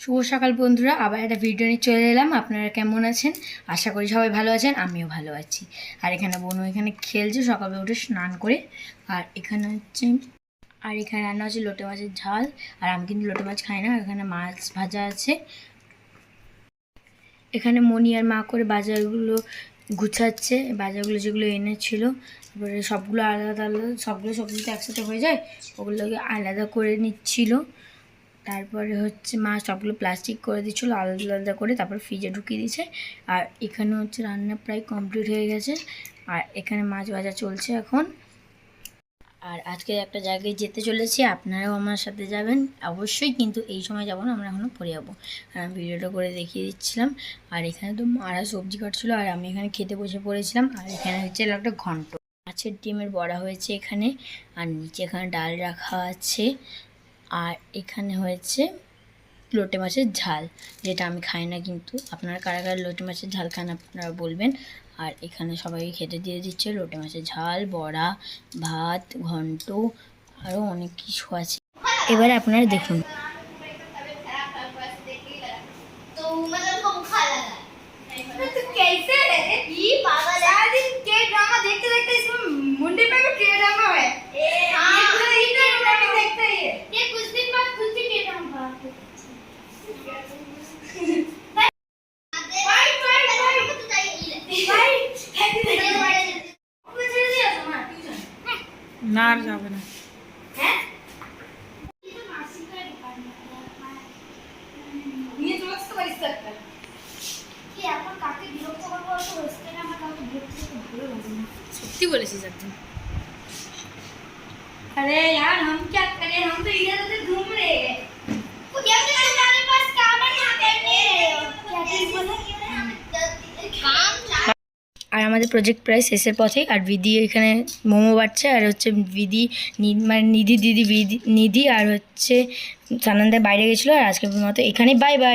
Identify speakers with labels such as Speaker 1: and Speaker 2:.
Speaker 1: শুভ সকাল বন্ধুরা, আবার একটা ভিডিও নিয়ে চলে এলাম। আপনারা কেমন আছেন? আশা করি সবাই ভালো আছেন, আমিও ভালো আছি। আর এখানে বোনও এখানে খেলছে, সকালে উঠে স্নান করে। আর এখানে হচ্ছে, আর এখানে রান্না হচ্ছে লোটে মাছের ঝাল। আর আমি কিন্তু লোটে মাছ খাই না, এখানে মাছ ভাজা আছে। এখানে মনি আর মা করে বাজারগুলো গুছাচ্ছে, বাজারগুলো যেগুলো এনেছিল। তারপরে সবগুলো আলাদা আলাদা, সবগুলো সবজি তো একসাথে হয়ে যায়, ওগুলোকে আলাদা করে নিচ্ছিল। তারপরে হচ্ছে মা সবগুলো প্লাস্টিক করে দিচ্ছিল আলাদা আলাদা করে তারপর ফ্রিজে ঢুকিয়ে দিয়েছে। আর এখানে হচ্ছে রান্না প্রায় কমপ্লিট হয়ে গেছে। আর এখানে মাছ ভাজা চলছে এখন। আর আজকে একটা জায়গায় যেতে চলেছি, আপনারাও আমার সাথে যাবেন। অবশ্যই কিন্তু এই সময় যাব না, আমরা এখনও পরে যাব। আর আমি ভিডিওটা করে দেখিয়ে দিচ্ছিলাম। আর এখানে তো মারা সবজি কাটছিলো, আর আমি এখানে খেতে বসে পড়েছিলাম। আর এখানে হচ্ছে একটা ঘন্ট। মাছের ডিমের বড়া হয়েছে এখানে, আর নিচে এখানে ডাল রাখা আছে। আর এখানে হয়েছে লোটে মাছের ঝাল যেটা আমি খাই না কিন্তু আপনারা কারা কারা লোটে মাছের ঝাল খান আপনারা বলবেন আর এখানে সবাইকে খেতে দিয়ে দিচ্ছে লোটে মাছের ঝাল বড়া ভাত ঘন্ট আরও অনেক কিছু আছে এবারে আপনারা দেখুন
Speaker 2: तो मतलब उनको बुखार लगा
Speaker 3: तो कैसे है
Speaker 2: ये पागल
Speaker 1: না আর যাবে না
Speaker 3: हैं ये तो मस्त कर सकता
Speaker 1: সত্যি বলেছিস একদম
Speaker 3: अरे यार हम क्या करें हम तो इधर उधर घूम रहे हैं
Speaker 1: আর আমাদের প্রজেক্ট প্রায় শেষের পথেই। আর বিদি এখানে মোমো বাড়ছে, আর হচ্ছে বিদি মানে নিধি দিদি বিধি নিধি আর হচ্ছে সানন্দা বাইরে গেছিল, আর আজকের মতো এখানে বাই বাই